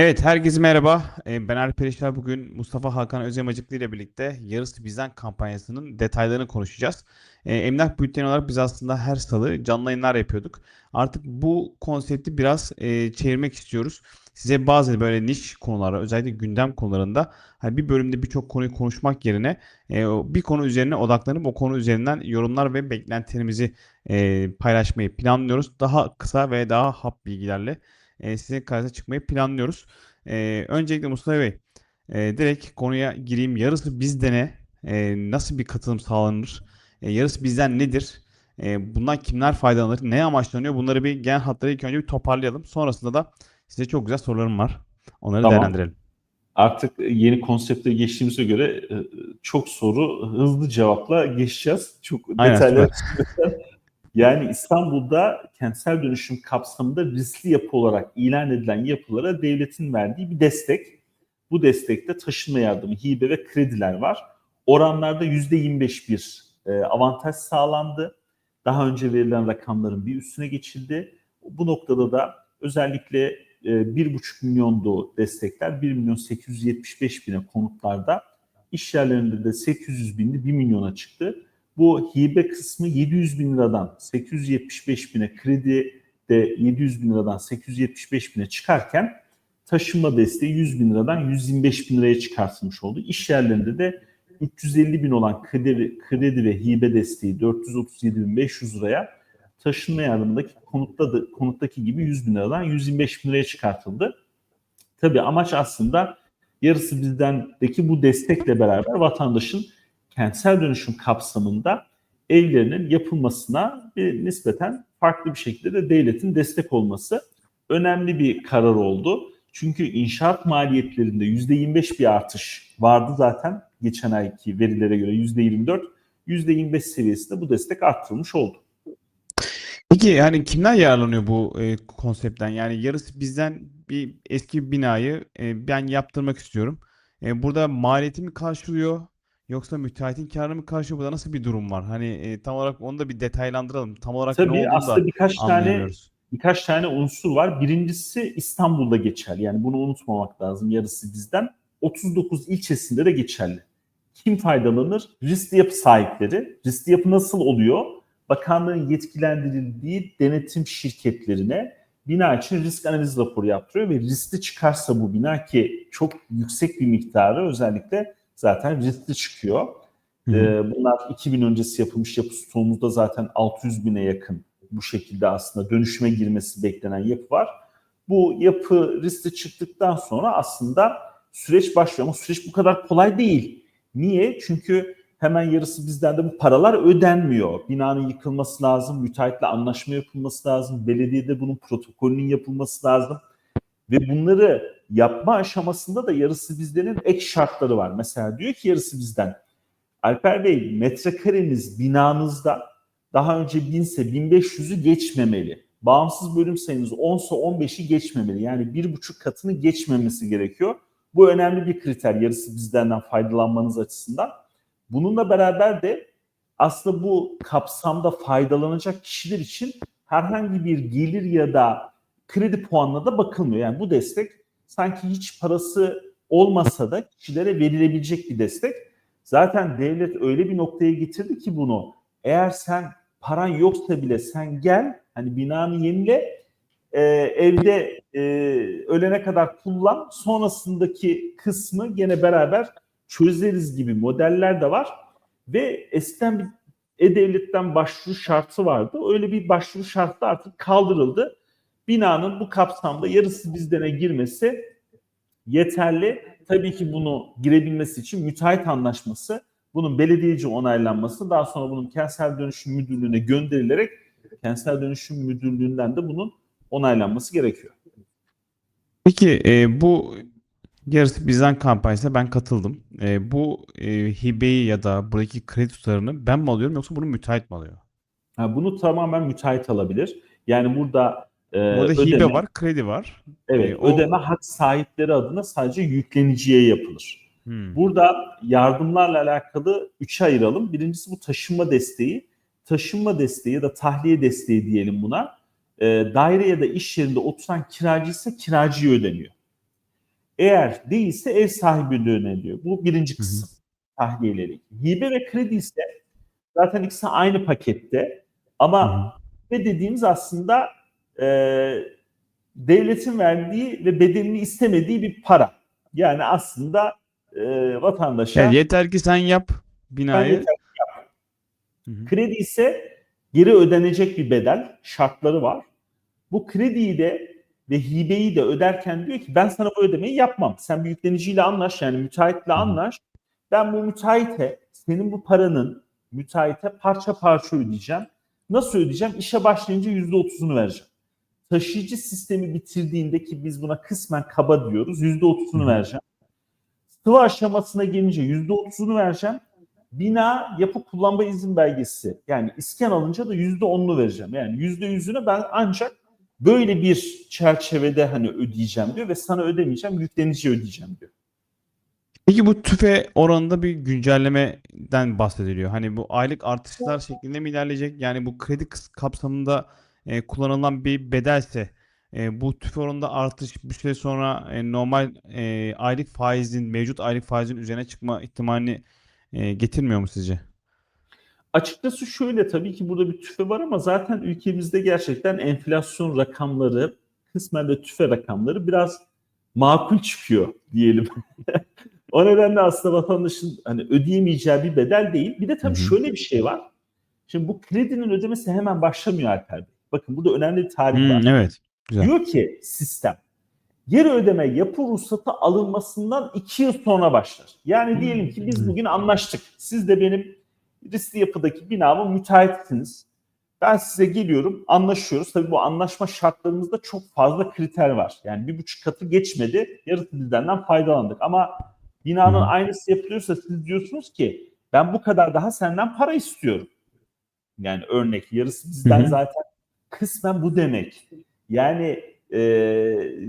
Evet, herkese merhaba. Ee, Ben Alper İşler. Bugün Mustafa Hakan Özemacıklı ile birlikte Yarısı Bizden kampanyasının detaylarını konuşacağız. Ee, Emlak Bülteni olarak biz aslında her salı canlı yayınlar yapıyorduk. Artık bu konsepti biraz e, çevirmek istiyoruz. Size bazı böyle niş konulara, özellikle gündem konularında hani bir bölümde birçok konuyu konuşmak yerine e, bir konu üzerine odaklanıp o konu üzerinden yorumlar ve beklentilerimizi e, paylaşmayı planlıyoruz. Daha kısa ve daha hap bilgilerle e, sizin karşınıza çıkmayı planlıyoruz. E, öncelikle Mustafa Bey, e, direkt konuya gireyim. Yarısı bizde ne? E, nasıl bir katılım sağlanır? E, yarısı bizden nedir? E, bundan kimler faydalanır? Ne amaçlanıyor? Bunları bir genel hatları ilk önce bir toparlayalım. Sonrasında da size çok güzel sorularım var. Onları Tamam. değerlendirelim. Artık yeni konsepte geçtiğimize göre e, çok soru hızlı cevapla geçeceğiz. Çok detaylı. Yani İstanbul'da kentsel dönüşüm kapsamında riskli yapı olarak ilan edilen yapılara devletin verdiği bir destek. Bu destekte taşınma yardımı, hibe ve krediler var. Oranlarda %25 bir e, avantaj sağlandı. Daha önce verilen rakamların bir üstüne geçildi. Bu noktada da özellikle e, 1,5 milyondu destekler, 1 milyon 875 bine konutlarda, iş yerlerinde de 800 bindi 1 milyona çıktı. Bu hibe kısmı 700 bin liradan 875 bine, kredi de 700 bin liradan 875 bine çıkarken taşınma desteği 100 bin liradan 125 bin liraya çıkartılmış oldu. İş yerlerinde de 350 bin olan kredi, kredi ve hibe desteği 437 bin 500 liraya taşınma yardımındaki konutta da, konuttaki gibi 100 bin liradan 125 bin liraya çıkartıldı. Tabii amaç aslında yarısı bizdendeki bu destekle beraber vatandaşın kentsel dönüşüm kapsamında evlerinin yapılmasına bir nispeten farklı bir şekilde de devletin destek olması önemli bir karar oldu. Çünkü inşaat maliyetlerinde %25 bir artış vardı zaten geçen ayki verilere göre %24, %25 seviyesinde bu destek arttırılmış oldu. Peki yani kimler yararlanıyor bu e, konseptten? Yani yarısı bizden bir eski binayı e, ben yaptırmak istiyorum. E, burada maliyeti mi karşılıyor? Yoksa müteahhitin karını mı karşılıyor? Burada nasıl bir durum var? Hani e, tam olarak onu da bir detaylandıralım. Tam olarak ne Tabii olduğunu da aslında birkaç tane birkaç tane unsur var. Birincisi İstanbul'da geçerli. Yani bunu unutmamak lazım. Yarısı bizden. 39 ilçesinde de geçerli. Kim faydalanır? Riskli yapı sahipleri. Riskli yapı nasıl oluyor? Bakanlığın yetkilendirildiği denetim şirketlerine bina için risk analiz raporu yaptırıyor ve riskli çıkarsa bu bina ki çok yüksek bir miktarı özellikle zaten riskli çıkıyor. Hı hı. Ee, bunlar 2000 öncesi yapılmış yapı stoğumuzda zaten 600 bine yakın bu şekilde aslında dönüşüme girmesi beklenen yapı var. Bu yapı riskli çıktıktan sonra aslında süreç başlıyor ama süreç bu kadar kolay değil. Niye? Çünkü hemen yarısı bizden de bu paralar ödenmiyor. Binanın yıkılması lazım, müteahhitle anlaşma yapılması lazım, belediyede bunun protokolünün yapılması lazım. Ve bunları yapma aşamasında da yarısı bizdenin ek şartları var. Mesela diyor ki yarısı bizden, Alper Bey metrekareniz binanızda daha önce 1000 ise 1500'ü geçmemeli. Bağımsız bölüm sayınız 10 ise 15'i geçmemeli. Yani bir buçuk katını geçmemesi gerekiyor. Bu önemli bir kriter yarısı bizdenden faydalanmanız açısından. Bununla beraber de aslında bu kapsamda faydalanacak kişiler için herhangi bir gelir ya da kredi puanına da bakılmıyor. Yani bu destek sanki hiç parası olmasa da kişilere verilebilecek bir destek. Zaten devlet öyle bir noktaya getirdi ki bunu. Eğer sen paran yoksa bile sen gel hani binanı yenile e, evde e, ölene kadar kullan sonrasındaki kısmı gene beraber çözeriz gibi modeller de var ve eskiden bir e-devletten başvuru şartı vardı. Öyle bir başvuru şartı artık kaldırıldı. Binanın bu kapsamda yarısı bizdene girmesi yeterli. Tabii ki bunu girebilmesi için müteahhit anlaşması, bunun belediyeci onaylanması, daha sonra bunun kentsel dönüşüm müdürlüğüne gönderilerek kentsel dönüşüm müdürlüğünden de bunun onaylanması gerekiyor. Peki e, bu yarısı bizden kampanyasına ben katıldım. E, bu e, hibeyi ya da buradaki kredi tutarını ben mi alıyorum yoksa bunu müteahhit mi alıyor? Ha, bunu tamamen müteahhit alabilir. Yani burada e, Burada hibe ödeme, var, kredi var. evet, E, o- ödeme hak sahipleri adına sadece yükleniciye yapılır. Hmm. Burada yardımlarla alakalı üçe ayıralım. Birincisi bu taşınma desteği. Taşınma desteği ya da tahliye desteği diyelim buna. E, daire ya da iş yerinde oturan kiracıysa kiracıya ödeniyor. Eğer değilse ev sahibi ödeniyor. Bu birinci kısım tahliyeleri. Hibe ve kredi ise zaten ikisi aynı pakette ama hı. ve dediğimiz aslında e, devletin verdiği ve bedelini istemediği bir para. Yani aslında e, vatandaşa Yani yeter ki sen yap binayı. yeter- Hı hı. kredi ise geri ödenecek bir bedel şartları var. Bu krediyi de ve hibeyi de öderken diyor ki ben sana bu ödemeyi yapmam. Sen bir yükleniciyle anlaş yani müteahhitle anlaş. Ben bu müteahhite senin bu paranın müteahhite parça parça ödeyeceğim. Nasıl ödeyeceğim? İşe başlayınca %30'unu vereceğim. Taşıyıcı sistemi bitirdiğinde ki biz buna kısmen kaba diyoruz. %30'unu Hı hı. vereceğim. Sıvı aşamasına gelince %30'unu vereceğim. Bina yapı kullanma izin belgesi yani iskan alınca da %10'unu vereceğim. Yani %100'ünü ben ancak böyle bir çerçevede hani ödeyeceğim diyor ve sana ödemeyeceğim yükleniciye ödeyeceğim diyor. Peki bu tüfe oranında bir güncellemeden bahsediliyor. Hani bu aylık artışlar şeklinde mi ilerleyecek? Yani bu kredi kapsamında e, kullanılan bir bedelse e, bu tüfe oranında artış bir süre sonra e, normal e, aylık faizin, mevcut aylık faizin üzerine çıkma ihtimalini e, getirmiyor mu sizce? Açıkçası şöyle tabii ki burada bir tüfe var ama zaten ülkemizde gerçekten enflasyon rakamları kısmen de tüfe rakamları biraz makul çıkıyor diyelim. o nedenle aslında vatandaşın hani ödeyemeyeceği bir bedel değil. Bir de tabii Hı hı. şöyle bir şey var. Şimdi bu kredinin ödemesi hemen başlamıyor Alper Bey. Bakın burada önemli bir tarih var. Hmm, evet. Güzel. Diyor ki sistem geri ödeme yapı ruhsatı alınmasından iki yıl sonra başlar. Yani diyelim ki biz bugün anlaştık. Siz de benim riskli yapıdaki binamın müteahhitsiniz. Ben size geliyorum, anlaşıyoruz. Tabii bu anlaşma şartlarımızda çok fazla kriter var. Yani bir buçuk katı geçmedi, yarısı bizden faydalandık. Ama binanın hı. aynısı yapılıyorsa siz diyorsunuz ki ben bu kadar daha senden para istiyorum. Yani örnek yarısı bizden zaten kısmen bu demek. Yani e,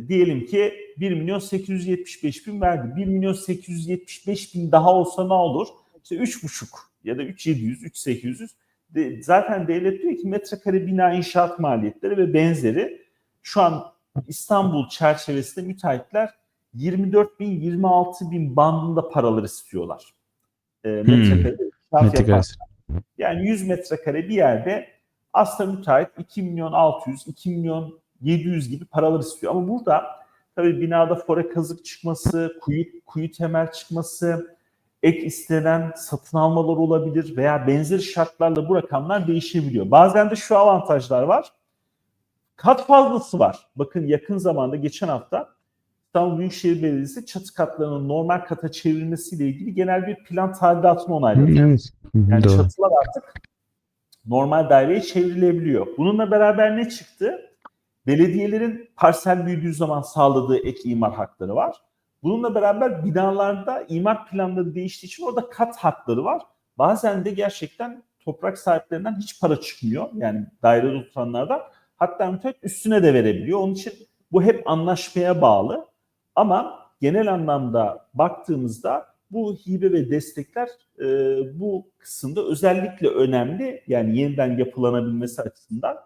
diyelim ki 1 milyon 875 bin verdi. 1 milyon 875 bin daha olsa ne olur? İşte 3,5 ya da 3,700, 3,800. De, zaten devlet diyor ki metrekare bina inşaat maliyetleri ve benzeri şu an İstanbul çerçevesinde müteahhitler 24 bin 26 bin bandında paralar istiyorlar. E, metrekare inşaat Metrekare. yaparken. Yani 100 metrekare bir yerde aslında müteahhit 2 milyon 600, 2 milyon 700 gibi paralar istiyor. Ama burada tabii binada fore kazık çıkması, kuyu, kuyu temel çıkması, ek istenen satın almalar olabilir veya benzeri şartlarla bu rakamlar değişebiliyor. Bazen de şu avantajlar var. Kat fazlası var. Bakın yakın zamanda geçen hafta İstanbul Büyükşehir Belediyesi çatı katlarının normal kata çevrilmesiyle ilgili genel bir plan tadilatını onayladı. Evet. Yani Doğru. çatılar artık normal daireye çevrilebiliyor. Bununla beraber ne çıktı? Belediyelerin parsel büyüdüğü zaman sağladığı ek imar hakları var. Bununla beraber binalarda imar planları değiştiği için orada kat hakları var. Bazen de gerçekten toprak sahiplerinden hiç para çıkmıyor. Yani dairede oturanlardan. Hatta müteahhit üstüne de verebiliyor. Onun için bu hep anlaşmaya bağlı. Ama genel anlamda baktığımızda bu hibe ve destekler e, bu kısımda özellikle önemli. Yani yeniden yapılanabilmesi açısından.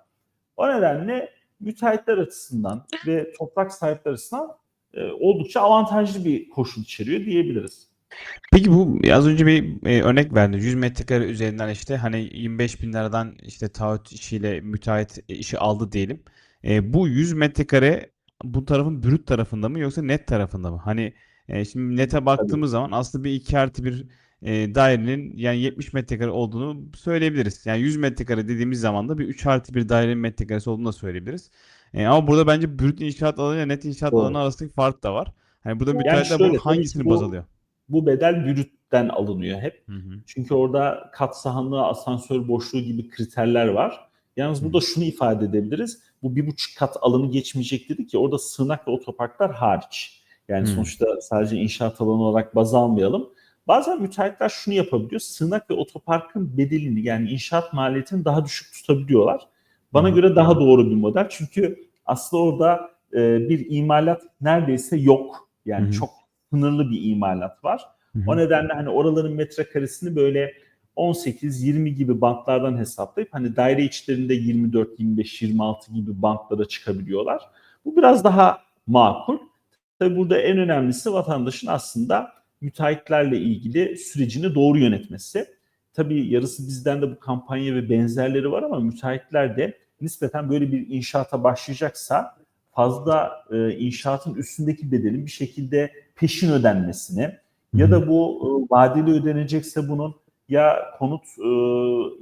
O nedenle müteahhitler açısından ve toprak sahipleri açısından e, oldukça avantajlı bir koşul içeriyor diyebiliriz. Peki bu az önce bir e, örnek verdin. 100 metrekare üzerinden işte hani 25 bin liradan işte taahhüt işiyle müteahhit işi aldı diyelim. E, bu 100 metrekare bu tarafın brüt tarafında mı yoksa net tarafında mı? Hani e, şimdi nete baktığımız zaman aslında bir 2 artı bir e, dairenin yani 70 metrekare olduğunu söyleyebiliriz. Yani 100 metrekare dediğimiz zaman da bir 3 artı bir dairenin metrekaresi olduğunu da söyleyebiliriz. E, ama burada bence brüt inşaat alanı ile net inşaat Doğru. alanı arasındaki fark da var. Hani burada Yani müteahhitler şöyle, bunun tabii ki hangisini bu- baz alıyor? Bu bedel bürütten alınıyor hep. Hı hı. Çünkü orada kat sahanlığı, asansör boşluğu gibi kriterler var. Yalnız burada şunu ifade edebiliriz. Bu bir buçuk kat alanı geçmeyecek dedik ki orada sığınak ve otoparklar hariç. Yani Hı. sonuçta sadece inşaat alanı olarak baz almayalım. Bazen müteahhitler şunu yapabiliyor. Sığınak ve otoparkın bedelini yani inşaat maliyetini daha düşük tutabiliyorlar. Bana Hı. göre daha doğru bir model. Çünkü aslında orada e, bir imalat neredeyse yok. Yani hı. çok sınırlı bir imalat var. Hı. O nedenle hani oraların metrekaresini böyle 18-20 gibi bantlardan hesaplayıp hani daire içlerinde 24, 25, 26 gibi bantlara çıkabiliyorlar. Bu biraz daha makul. Tabii burada en önemlisi vatandaşın aslında müteahhitlerle ilgili sürecini doğru yönetmesi. Tabii yarısı bizden de bu kampanya ve benzerleri var ama müteahhitler de nispeten böyle bir inşaata başlayacaksa fazla e, inşaatın üstündeki bedelin bir şekilde peşin ödenmesini ya da bu e, vadeli ödenecekse bunun ya konut e,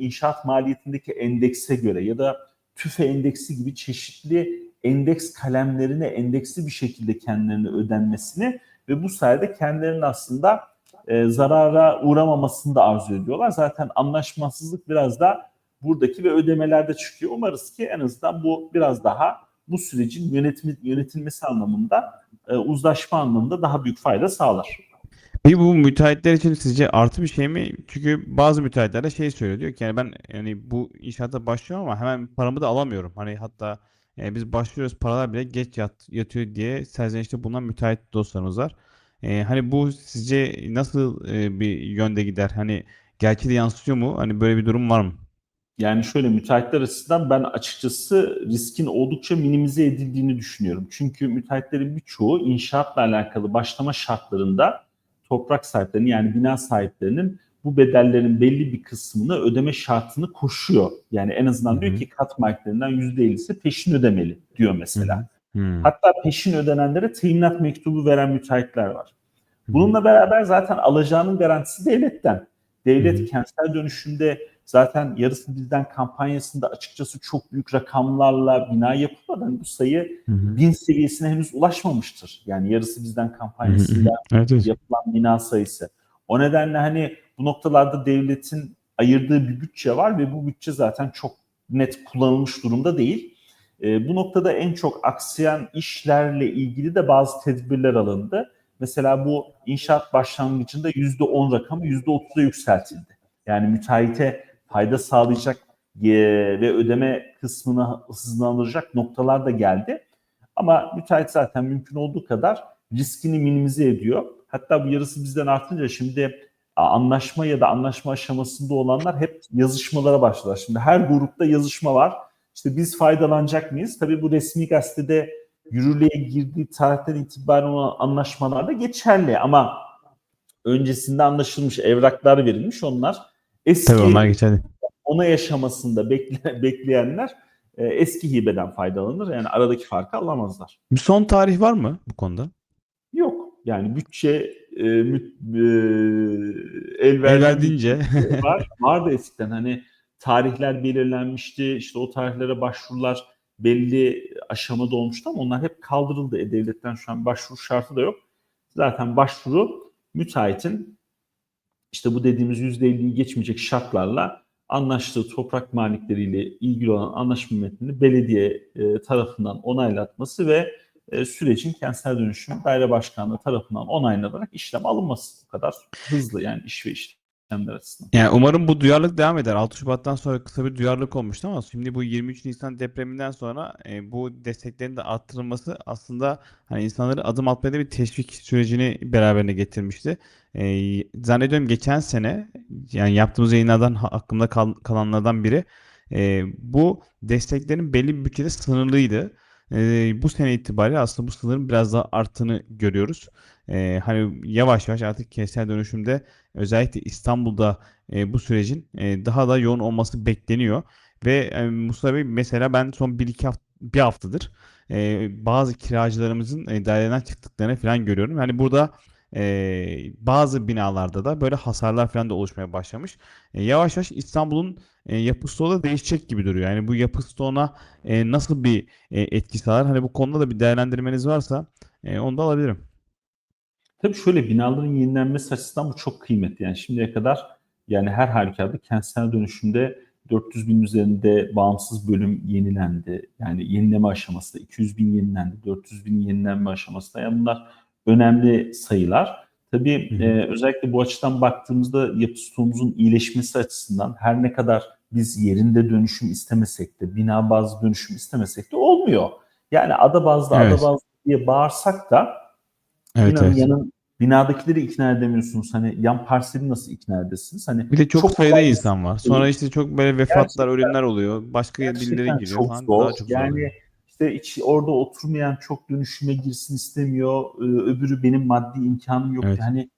inşaat maliyetindeki endekse göre ya da tüfe endeksi gibi çeşitli endeks kalemlerine endeksli bir şekilde kendilerine ödenmesini ve bu sayede kendilerinin aslında e, zarara uğramamasını da arzu ediyorlar. Zaten anlaşmazsızlık biraz da buradaki ve ödemelerde çıkıyor. Umarız ki en azından bu biraz daha bu sürecin yönetimi, yönetilmesi anlamında, e, uzlaşma anlamında daha büyük fayda sağlar. Peki bu müteahhitler için sizce artı bir şey mi? Çünkü bazı müteahhitler de şey söylüyor diyor ki yani ben yani bu inşaata başlıyorum ama hemen paramı da alamıyorum. Hani hatta e, biz başlıyoruz paralar bile geç yat, yatıyor diye serzenişte bulunan müteahhit dostlarımız var. E, hani bu sizce nasıl e, bir yönde gider? Hani gerçeği de yansıtıyor mu? Hani böyle bir durum var mı? Yani şöyle müteahhitler açısından ben açıkçası riskin oldukça minimize edildiğini düşünüyorum. Çünkü müteahhitlerin birçoğu inşaatla alakalı başlama şartlarında toprak sahiplerinin yani bina sahiplerinin bu bedellerin belli bir kısmını ödeme şartını koşuyor. Yani en azından Hı diyor ki kat maliyetlerinden %50'si peşin ödemeli diyor mesela. Hmm. Hatta peşin ödenenlere teminat mektubu veren müteahhitler var. Bununla beraber zaten alacağının garantisi devletten. Devlet Hı hı. kentsel dönüşümde zaten yarısı bizden kampanyasında açıkçası çok büyük rakamlarla bina yapılmadan bu sayı Hı hı. bin seviyesine henüz ulaşmamıştır. Yani yarısı bizden kampanyasıyla Evet, evet. yapılan bina sayısı. O nedenle hani bu noktalarda devletin ayırdığı bir bütçe var ve bu bütçe zaten çok net kullanılmış durumda değil. E, bu noktada en çok aksayan işlerle ilgili de bazı tedbirler alındı. Mesela bu inşaat başlangıcında %10 rakamı %30'a yükseltildi. Yani müteahhite fayda sağlayacak e, ve ödeme kısmını hızlandıracak noktalar da geldi. Ama müteahhit zaten mümkün olduğu kadar riskini minimize ediyor. Hatta bu yarısı bizden artınca şimdi anlaşma ya da anlaşma aşamasında olanlar hep yazışmalara başladılar. Şimdi her grupta yazışma var. İşte biz faydalanacak mıyız? Tabii bu resmi gazetede yürürlüğe girdiği tarihten itibaren olan anlaşmalar da geçerli ama öncesinde anlaşılmış evraklar verilmiş onlar eski Tabii onlar geçerli. onay aşamasında bekle, bekleyenler e, eski hibeden faydalanır. Yani aradaki farkı alamazlar. Bir son tarih var mı bu konuda? Yok. Yani bütçe e, mü, e, el, El verdiği verdiğince. bütçe var. Vardı eskiden hani tarihler belirlenmişti. İşte o tarihlere başvurular belli aşamada olmuştu ama onlar hep kaldırıldı. E, devletten şu an başvuru şartı da yok. Zaten başvuru müteahhitin işte bu dediğimiz %50'yi geçmeyecek şartlarla anlaştığı toprak malikleriyle ilgili olan anlaşma metnini belediye e, tarafından onaylatması ve e, sürecin kentsel dönüşüm daire başkanlığı tarafından onaylanarak işlem alınması bu kadar hızlı yani iş ve işlemler açısından. Yani umarım bu duyarlılık devam eder. 6 Şubat'tan sonra kısa bir duyarlılık olmuştu ama şimdi bu 23 Nisan depreminden sonra e, bu desteklerin de arttırılması aslında hani insanları adım atmaya da bir teşvik sürecini beraberine getirmişti. E, zannediyorum geçen sene yani yaptığımız yayınlardan aklımda kal- kalanlardan biri e, bu desteklerin belli bir bütçede sınırlıydı. E, bu sene itibariyle aslında bu sınırın biraz daha arttığını görüyoruz. E, hani yavaş yavaş artık kentsel dönüşümde özellikle İstanbul'da e, bu sürecin e, daha da yoğun olması bekleniyor. Ve e, Mustafa Bey mesela ben son 1-2 hafta, bir haftadır e, bazı kiracılarımızın e, çıktıklarını falan görüyorum. Yani burada e, bazı binalarda da böyle hasarlar falan da oluşmaya başlamış. E, yavaş yavaş İstanbul'un e, yapı stoğu da değişecek gibi duruyor. Yani bu yapı stoğuna e, nasıl bir e, etki sağlar? Hani bu konuda da bir değerlendirmeniz varsa e, onu da alabilirim. Tabii şöyle binaların yenilenmesi açısından bu çok kıymetli. Yani şimdiye kadar yani her halükarda kentsel dönüşümde 400 bin üzerinde bağımsız bölüm yenilendi. Yani yenileme aşamasında 200 bin yenilendi, 400 bin yenilenme aşamasında. Yani bunlar önemli sayılar. Tabii Hı hı. e, özellikle bu açıdan baktığımızda yapı stoğumuzun iyileşmesi açısından her ne kadar biz yerinde dönüşüm istemesek de, bina bazlı dönüşüm istemesek de olmuyor. Yani ada bazlı, Evet. ada bazlı diye bağırsak da Evet, binanın evet. yanın binadakileri ikna edemiyorsunuz. Hani yan parseli nasıl ikna edesiniz? Hani Bir de çok, Çok sayıda insan var. Sonra işte çok böyle vefatlar, Gerçekten- ölümler oluyor. Başka birileri giriyor çok falan. zor. Daha çok zor yani oluyor. İşte işte iç, orada oturmayan çok dönüşüme girsin istemiyor. Ee, öbürü benim maddi imkanım yok. Evet. Hani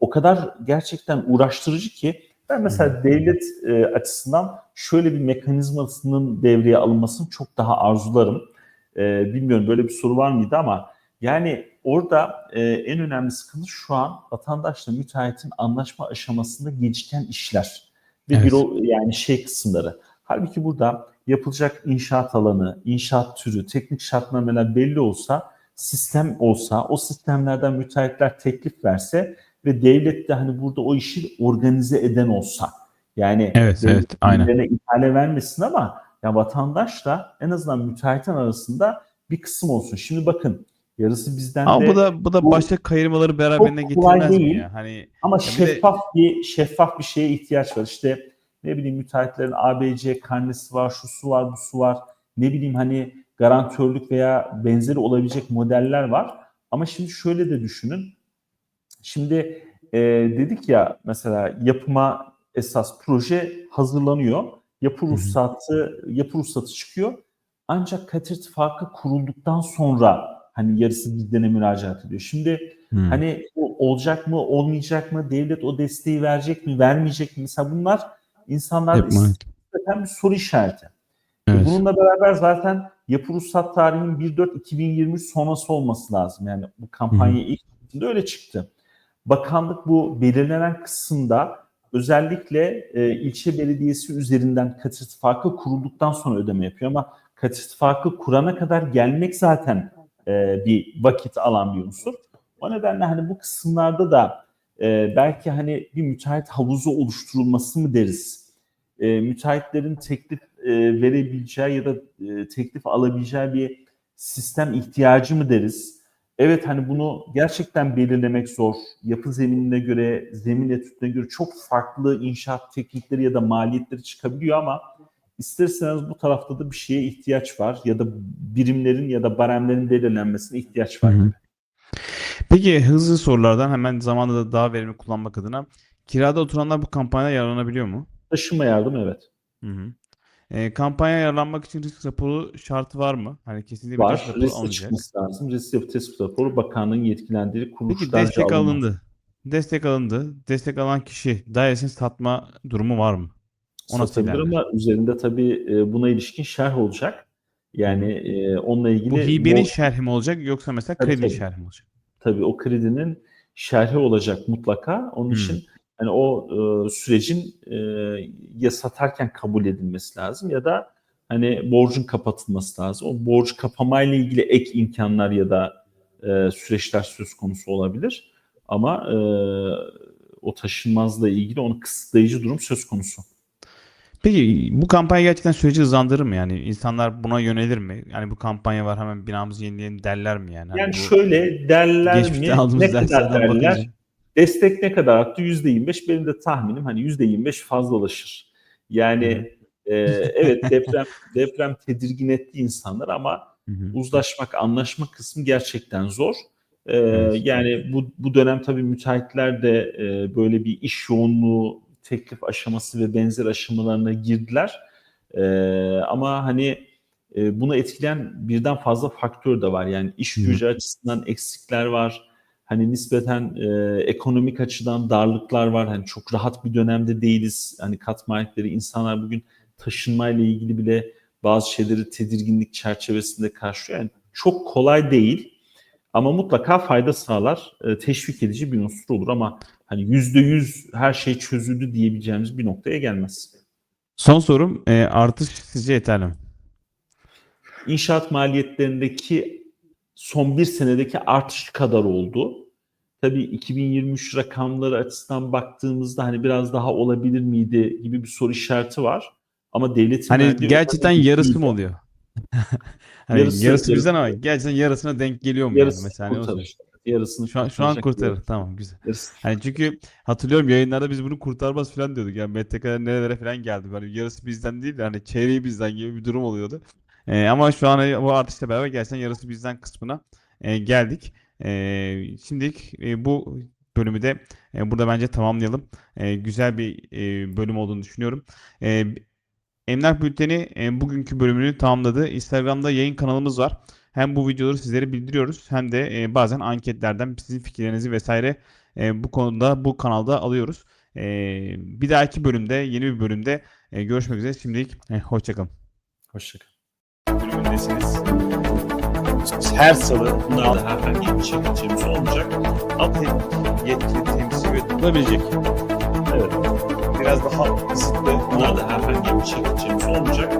o kadar gerçekten uğraştırıcı ki ben mesela devlet e, açısından şöyle bir mekanizmasının devreye alınmasını çok daha arzularım. E, bilmiyorum böyle bir soru var mıydı ama yani orada e, en önemli sıkıntı şu an vatandaşla müteahhitin anlaşma aşamasında geciken işler ve Evet. büro yani şey kısımları. Halbuki burada yapılacak inşaat alanı, inşaat türü, teknik şartnameler belli olsa, sistem olsa, o sistemlerden müteahhitler teklif verse ve devlet de hani burada o işi organize eden olsa. Yani Evet, evet, aynen. ihale vermesin ama ya vatandaşla en azından müteahhitin arasında bir kısım olsun. Şimdi bakın yarısı bizden Ama de bu da bu da başka kayırmaları beraberine getirmez mi değil. ya? Hani ama bir de- şeffaf bir şeffaf bir şeye ihtiyaç var. İşte ne bileyim müteahhitlerin ABC karnesi var, şu su var, bu su var. Ne bileyim hani garantörlük veya benzeri olabilecek modeller var. Ama şimdi şöyle de düşünün. Şimdi e, dedik ya mesela yapıma esas proje hazırlanıyor. Yapı ruhsatı yapı ruhsatı çıkıyor. Ancak kat irtifakı kurulduktan sonra hani yarısı bizdene müracaat ediyor. Şimdi Hmm. Hani olacak mı, olmayacak mı? Devlet o desteği verecek mi, vermeyecek mi? Mesela bunlar maalesef. isteten bir soru işareti. Ve Evet. Bununla beraber zaten yapı ruhsat tarihinin 1.4.2023 sonrası olması lazım. Yani bu kampanya ilk çıktığında öyle çıktı. Bakanlık bu belirlenen kısımda özellikle e, ilçe belediyesi üzerinden kat irtifakı kurulduktan sonra ödeme yapıyor ama kat irtifakı kurana kadar gelmek zaten e, bir vakit alan bir unsur. O nedenle hani bu kısımlarda da e, belki hani bir müteahhit havuzu oluşturulması mı deriz? E, müteahhitlerin teklif e, verebileceği ya da e, teklif alabileceği bir sistem ihtiyacı mı deriz? Evet hani bunu gerçekten belirlemek zor. Yapı zeminine göre, zemin etütüne göre çok farklı inşaat teknikleri ya da maliyetleri çıkabiliyor ama isterseniz bu tarafta da bir şeye ihtiyaç var ya da birimlerin ya da baremlerin belirlenmesine ihtiyaç var. Hı hı. Peki hızlı sorulardan hemen zamanında da daha verimli kullanmak adına kirada oturanlar bu kampanyada yararlanabiliyor mu? Taşıma yardım evet. Hı hı. E, kampanya yararlanmak için risk raporu şartı var mı? Hani kesinlikle bir Var. risk raporu Risk alınacak. çıkması lazım. Risk tespit raporu bakanlığın yetkilendiği Peki kuruluşlarca destek alınmaz. alındı. Destek alındı. Destek alan kişi dairesini satma durumu var mı? O nasıl Satabilir ama üzerinde tabii e, buna ilişkin şerh olacak. Yani e, onunla ilgili Bu hibenin bu- şerhi mi olacak yoksa mesela tabii. şerhi mi olacak? Tabii o kredinin şerhi olacak mutlaka. Onun Hmm. için hani o e, sürecin e, ya satarken kabul edilmesi lazım ya da hani borcun kapatılması lazım. O borç kapamayla ilgili ek imkanlar ya da e, süreçler söz konusu olabilir. Ama e, o taşınmazla ilgili onu kısıtlayıcı durum söz konusu. Peki bu kampanya gerçekten süreci hızlandırır mı? Yani insanlar buna yönelir mi? Yani bu kampanya var hemen binamızı yenileyelim derler mi yani? Hani Yani bu şöyle derler mi? Ne kadar derler? bakınca. Destek ne kadar arttı? %25. Benim de tahminim hani %25 fazlalaşır. Yani e, evet deprem deprem tedirgin etti insanlar ama Hı hı. uzlaşmak, anlaşma kısmı gerçekten zor. E, Evet. Yani bu bu dönem tabii müteahhitler de e, böyle bir iş yoğunluğu, teklif aşaması ve benzer aşamalarına girdiler. E, ama hani e, bunu etkileyen birden fazla faktör de var. Yani iş gücü açısından eksikler var. Hani nispeten e, ekonomik açıdan darlıklar var. Hani çok rahat bir dönemde değiliz. Hani kat maliyetleri insanlar bugün taşınmayla ilgili bile bazı şeyleri tedirginlik çerçevesinde karşılıyor. Yani çok kolay değil ama mutlaka fayda sağlar. E, teşvik edici bir unsur olur ama hani yüzde yüz her şey çözüldü diyebileceğimiz bir noktaya gelmez. Son sorum e, artış sizce yeterli mi? İnşaat maliyetlerindeki son bir senedeki artış kadar oldu. Tabii 2023 rakamları açısından baktığımızda hani biraz daha olabilir miydi gibi bir soru işareti var. Ama devletin Hani gerçekten yarısı mı oluyor? Hani Yarısı- yarısı bizden ama gerçekten yarısına denk geliyor mu yani yarısı mesela hani o kurtarır. Yarısını Şu an, şu an kurtarır. bir- Tamam güzel. yarısı. Hani çünkü hatırlıyorum yayınlarda biz bunu kurtarmaz falan diyorduk. Yani MTK'den nerelere falan geldi. Hani yarısı bizden değil de hani çeyreği bizden gibi bir durum oluyordu. Ee, ama şu an bu artışla beraber gerçekten yarısı bizden kısmına e, geldik. E, şimdilik e, bu bölümü de e, burada bence tamamlayalım. E, güzel bir e, bölüm olduğunu düşünüyorum. E, Emlak Bülteni e, bugünkü bölümünü tamamladı. Instagram'da yayın kanalımız var. Hem bu videoları sizlere bildiriyoruz hem de e, bazen anketlerden sizin fikirlerinizi vesaire e, bu konuda bu kanalda alıyoruz. E, bir dahaki bölümde yeni bir bölümde e, görüşmek üzere. Şimdilik e, hoşçakalın. Hoşçakalın. bölümündesiniz. Her salı bunlarda herhangi bir çekicimiz olmayacak. Ama yetkili temsil ve. Evet. Biraz daha kısıtlı. Bunlarda herhangi bir çekicimiz olmayacak.